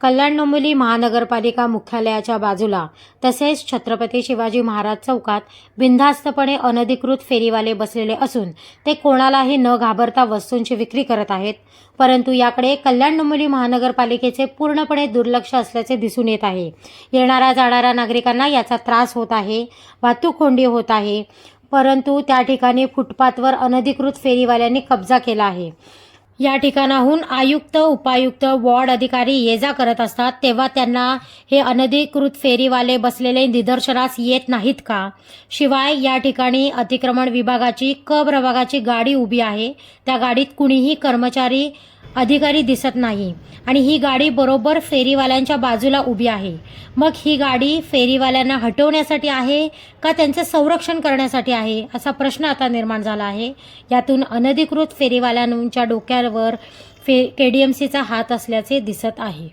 कल्याण डोंबिवली महानगरपालिका मुख्यालयाच्या बाजूला तसेच छत्रपती शिवाजी महाराज चौकात बिनधास्तपणे अनधिकृत फेरीवाले बसलेले असून ते कोणालाही न घाबरता वस्तूंची विक्री करत आहेत. परंतु याकडे कल्याण डोंबिवली महानगरपालिकेचे पूर्णपणे दुर्लक्ष असल्याचे दिसून येत आहे. येणाऱ्या जाणाऱ्या नागरिकांना याचा त्रास होत आहे वाहतूक कोंडी होत आहे. परंतु त्या ठिकाणी फुटपाथवर अनधिकृत फेरीवाल्यांनी कब्जा केला आहे. या ठिकाणाहून आयुक्त उपायुक्त वॉर्ड अधिकारी ये जा करत असतात तेव्हा त्यांना हे अनधिकृत फेरीवाले बसलेले निदर्शनास येत नाहीत का? शिवाय या ठिकाणी अतिक्रमण विभागाची क प्रभागाची गाडी उभी आहे. त्या गाडीत कुणीही कर्मचारी अधिकारी दिसत नाही. आणि ही गाडी बरोबर फेरीवाल्यांच्या बाजूला उभी आहे. मग ही गाडी फेरीवाल्यांना हटवण्यासाठी आहे का त्यांचे संरक्षण करण्यासाठी आहे असा प्रश्न आता निर्माण झाला आहे. यातून अनधिकृत फेरीवाल्यांच्या डोक्यावर फे के डी एम सीचा हात असल्याचे दिसत आहे.